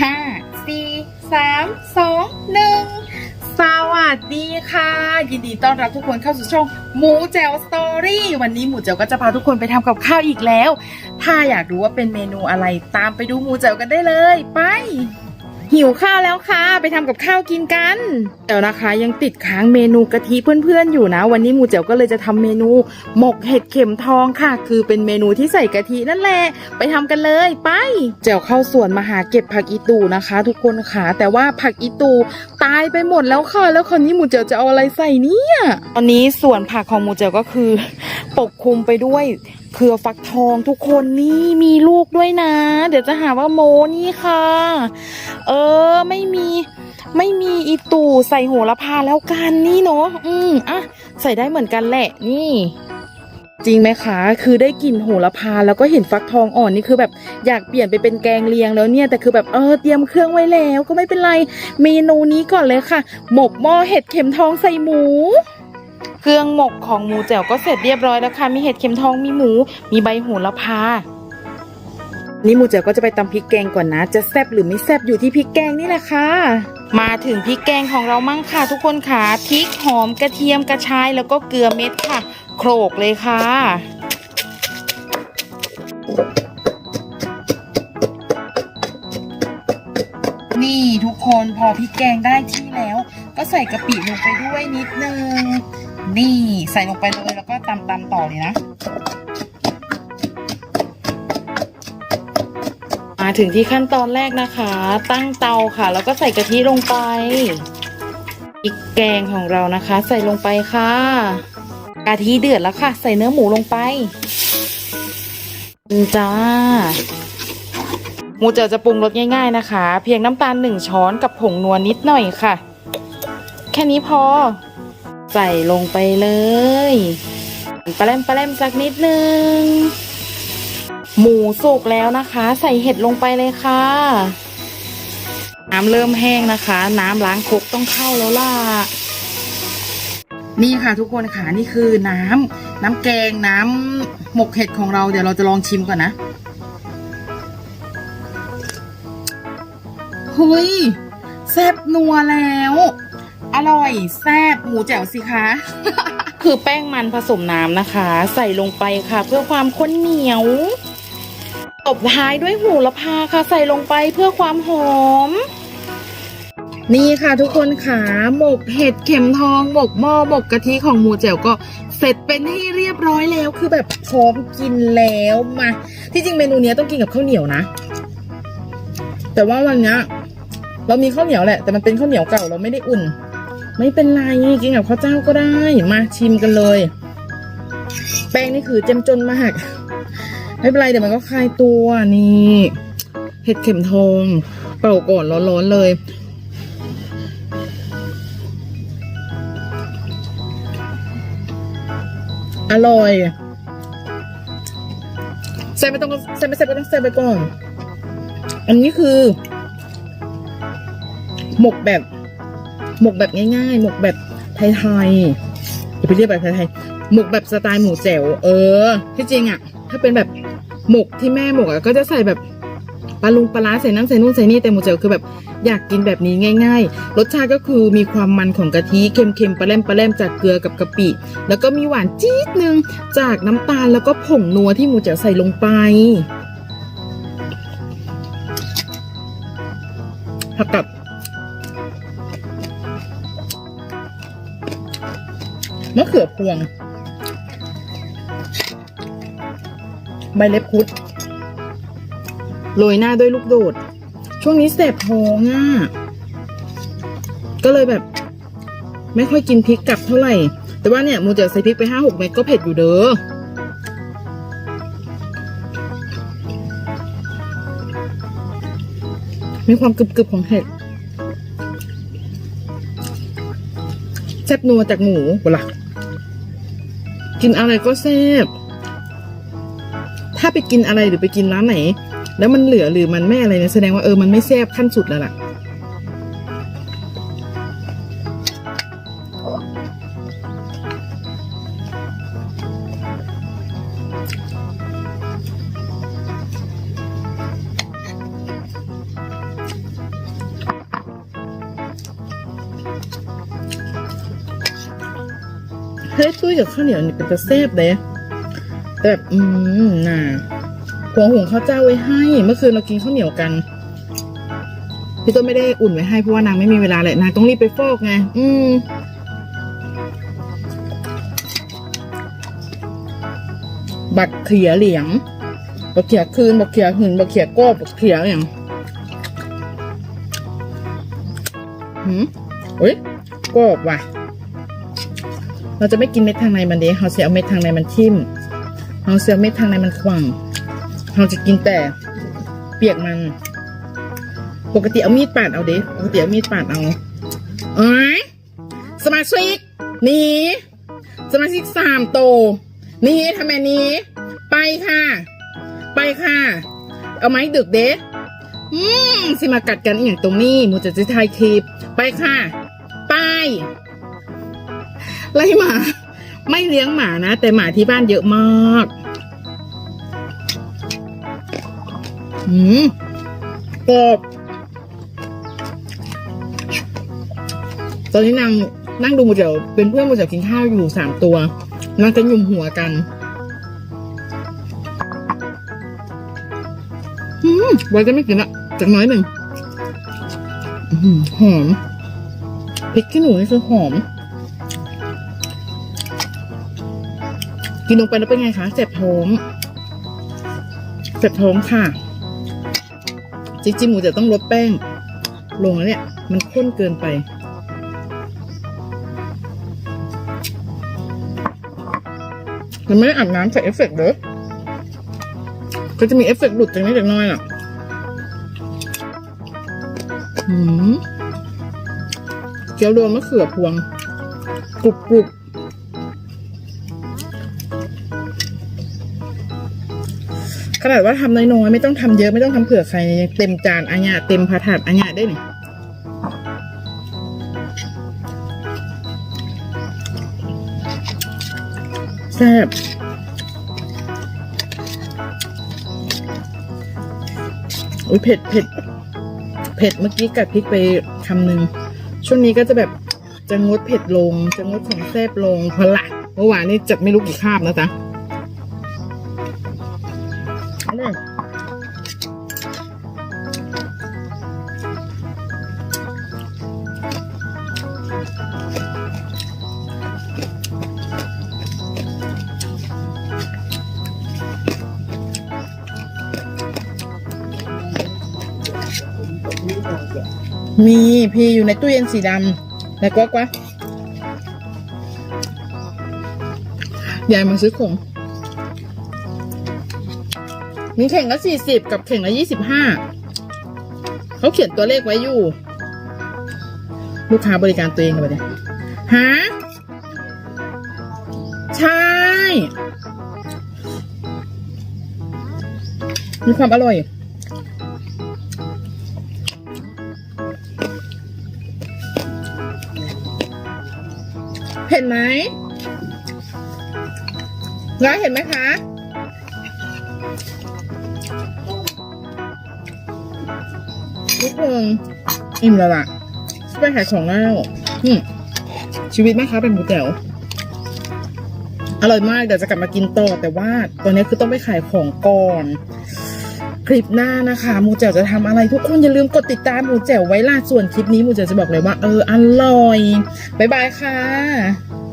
ห้าสี่สามสองหนึ่งสวัสดีค่ะ ยินดีต้อนรับทุกคนเข้าสู่ช่องหมูแจวสตอรี่วันนี้หมูแจวก็จะพาทุกคนไปทำกับข้าวอีกแล้ว ถ้าอยากรู้ว่าเป็นเมนูอะไรตามไปดูหมูแจวกันได้เลย ไป หิวข้าวแล้วค่ะ ไปทำกับข้าวกินกันเดี๋ยวนะคะ ยังติดค้างเมนูกะทิเพื่อนๆอยู่นะ วันนี้มูแจ๋วก็เลยจะทำเมนู หมกเห็ดเข็มทองค่ะ คือเป็นเมนูที่ใส่กะทินั่นแหละ ไปทำกันเลยไปแจ๋วเข้าสวนมาหาเก็บผักอีตูนะคะ ทุกคนค่ะ แต่ว่าผักอีตูตายไปหมดแล้วค่ะ แล้วคราวนี้มูแจ๋วจะเอาอะไรใส่เนี่ย ตอนนี้สวนผักของมูแจ๋วก็คือ ปกคลุมไปด้วย เครือฟักทองทุกคนนี่มีลูกด้วยนะ เดี๋ยวจะหาว่าโมนี่ค่ะ เออไม่มีไม่มีอีตู่ใส่โหระพาแล้วกันนี่เนาะอืมอะใส่ได้เหมือนกันแหละนี่จริงไหมคะ คือได้กลิ่นโหระพาแล้วก็เห็นฟักทองอ่อนนี่คือแบบอยากเปลี่ยนไปเป็นแกงเลียงแล้วเนี่ย แต่คือแบบเออเตรียมเครื่องไว้แล้วก็ไม่เป็นไร เมนูนี้ก่อนเลยค่ะ หมกหม้อเห็ดเข็มทองใส่หมู เครื่องหมกของหมูแจ่วก็เสร็จเรียบร้อยแล้วค่ะมีเห็ดเข็มทองมีหมู มีใบโหระพานี่หมูเจ๋วก็จะไปตำพริกแกงก่อนนะ จะแซบหรือไม่แซบอยู่ที่พริกแกงนี่แหละค่ะ มาถึงพริกแกงของเรามั่งค่ะ ทุกคนค่ะพริกหอมกระเทียมกระชายแล้วก็เกลือเม็ดค่ะ โขลกเลยค่ะนี่ทุกคนพอพริกแกงได้ที่แล้ว ก็ใส่กะปิลงไปด้วยนิดนึง นี่ใส่ลงไปเลยแล้วก็ตำตำต่อเลยนะ มาถึงที่ขั้นตอนแรกนะคะ ตั้งเตาค่ะ แล้วก็ใส่กะทิลงไปพริกแกงของเรานะคะ ใส่ลงไปค่ะกะทิเดือดแล้วค่ะ ใส่เนื้อหมูลงไปจ้าหมูเจ๋อจะปรุงรสง่ายๆนะคะ เพียงน้ำตาลหนึ่งช้อนกับผงนัวนิดหน่อยค่ะ แค่นี้พอ ใส่ลงไปเลยปลาแรมปลาแรมสักนิดนึง หมูสุกแล้วนะคะ ใส่เห็ดลงไปเลยค่ะ น้ำเริ่มแห้งนะคะ น้ำล้างครกต้องเข้าแล้วล่ะ นี่ค่ะทุกคนค่ะนี่คือน้ำน้ำแกงน้ำหมกเห็ดของเราเดี๋ยวเราจะลองชิมก่อนนะเฮ้ยแซ่บนัวแล้ว อร่อยแซ่บหมูแจ่วสิคะ คือแป้งมันผสมน้ำนะคะ ใส่ลงไปค่ะ เพื่อความข้นเหนียวตบท้ายด้วยหูละพาค่ะ ใส่ลงไปเพื่อความหอม นี่ค่ะทุกคนค่ะหมกเห็ดเข็มทองหมกหม้อหมกกะทิของหมูแจ่วก็เสร็จเป็นที่เรียบร้อยแล้วคือแบบพร้อมกินแล้วมาที่จริงเมนูนี้ต้องกินกับข้าวเหนียวนะ แต่ว่าวันนี้เรามีข้าวเหนียวแหละ แต่มันเป็นข้าวเหนียวเก่าเราไม่ได้อุ่น ไม่เป็นไรกินกับข้าวเจ้าก็ได้มาชิมกันเลย แป้งนี่คือเจ้มจนมาก ไม่เป็นไรเดี๋ยวมันก็คลายตัวนี่เห็ดเข็มทองเป่าก่อนร้อนๆเลยอร่อยใส่ไม่ต้องใส่ไม่ใส่ก็ต้องใส่ไปก่อน อันนี้คือ หมกแบบ หมกแบบง่ายๆ หมกแบบไทยๆอย่าไปเรียกแบบไทยๆหมกแบบสไตล์หมูแจ๋วเออที่จริงอะถ้าเป็นแบบหมกที่แม่หมกอะก็จะใส่แบบปลาลุงปลาร้าใส่นั่นใส่นู่นใส่นี่แต่หมูแจ๋วคือแบบอยากกินแบบนี้ง่าย ๆ รสชาติก็คือมีความมันของกะทิเค็มๆปลาแรมปลาแรมจากเกลือกับกะปิ แล้วก็มีหวานจี๊ดนึงจากน้ำตาลแล้วก็ผงนัวที่หมูแจ๋วใส่ลงไปผักกับ มะเขือพวง ใบเล็บคุดโรยหน้าด้วยลูกโดด ช่วงนี้เสพท้องอะก็เลยแบบ ไม่ค่อยกินพริกกลับเท่าไหร่ แต่ว่าเนี่ยมูจะใส่พริกไปห้าหกเม็ดก็เผ็ดอยู่เด้อมีความกรึบๆของเห็ดแซ่บนัวจากหมูเปล่า กินอะไรก็แซ่บ ถ้าไปกินอะไรหรือไปกินร้านไหน แล้วมันเหลือหรือมันไม่อะไรเนี่ยแสดงว่าเออมันไม่แซ่บขั้นสุดแล้วล่ะ เฮ้ยตุ้ยกับข้าวเหนียวนี่เป็นตะแซ่บเลยแต่แบบอืมน่ะหัวหุงข้าวเจ้าไว้ให้ เมื่อคืนเรากินข้าวเหนียวกัน พี่ต้นไม่ได้อุ่นไว้ให้เพราะว่านางไม่มีเวลาแหละนางต้องรีบไปฟอกไง อืมบักเขียเหลียง บักเขียคืน บักเขียหืน บักเขียก้อบักเขียอย่างหืมเฮ้ยกรอบว่ะ เราจะไม่กินเม็ดทางในมันเด้เราจะเอาเม็ดทางในมันทิ่มเราจะเอาเม็ดทางในมันขวางเราจะกินแต่เปียกมัน ปกติเอามีดปาดเอาเด้ปกติเอามีดปาดเอาเอ้ยสมาชิกหนีสมาชิกสามโตหนี่ทำไมหนี้ไปค่ะ ไปค่ะ เอาไม้ดึกเด้อืมสิมากัดกันอย่างตรงนี้มูจะจะถ่ายคลิป ไปค่ะ ไป ไล่หมา ไม่เลี้ยงหมานะ แต่หมาที่บ้านเยอะมากอืมกรอบตอนนี้นางนั่งดูหมูเจ๋วเป็นเพื่อนหมูเจ๋วกินข้าวอยู่สามตัวนางจะยุ่มหัวกันอืมไว้จะไม่กินละจากน้อยหนึ่งอือหือหอมพริกขี้หนูนี่คือหอม กินลงไปแล้วเป็นไงคะเจ็บท้องเจ็บท้องค่ะ จริงๆหมูจะต้องลดแป้ง ลงแล้วเนี่ย มันข้นเกินไปมันไม่ได้อาบน้ำใส่เอฟเฟกต์เด้อก็จะมีเอฟเฟกต์หลุดจากนี้จากน้อยอะเกี๊ยวรวมมะเขือพวงกรุบกรุบ นาดว่าทำน้อยๆไม่ต้องทำเยอะไม่ต้องทำเผื่อใครเต็มจานอันเนี้ยเต็มพาถาดอันเนี้ยได้นี่แซ่บอุ้ยเผ็ดเผ็ดเผ็ดเมื่อกี้กัดพริกไปคำหนึ่งช่วงนี้ก็จะแบบจะงดเผ็ดลง จะงดของแซ่บลงเพราะละเมื่อวานนี้จัดไม่รู้กี่คาบนะจ๊ะ มีพี่อยู่ในตู้เย็นสีดำแล้วก็กว่ายายมาซื้อของมีเข่งละสี่สิบกับเข่งละยี่สิบห้าเขาเขียนตัวเลขไว้อยู่ ลูกค้าบริการตัวเองเลยเนี่ยฮะใช่ มีความอร่อย เห็นไหมร้านเห็นไหมคะทุกคนอิ่มแล้วล่ะไปขายของแล้วอืมชีวิตแม่ค้าเป็นหมูแจ๋วอร่อยมากเดี๋ยวจะกลับมากินต่อแต่ว่าตอนนี้คือต้องไปขายของก่อน คลิปหน้านะคะหมูแจ๋วจะทำอะไรทุกคนอย่าลืมกดติดตามหมูแจ๋วไว้ล่าส่วนคลิปนี้หมูแจ๋วจะบอกเลยว่าเอออร่อย บ๊ายบายค่ะ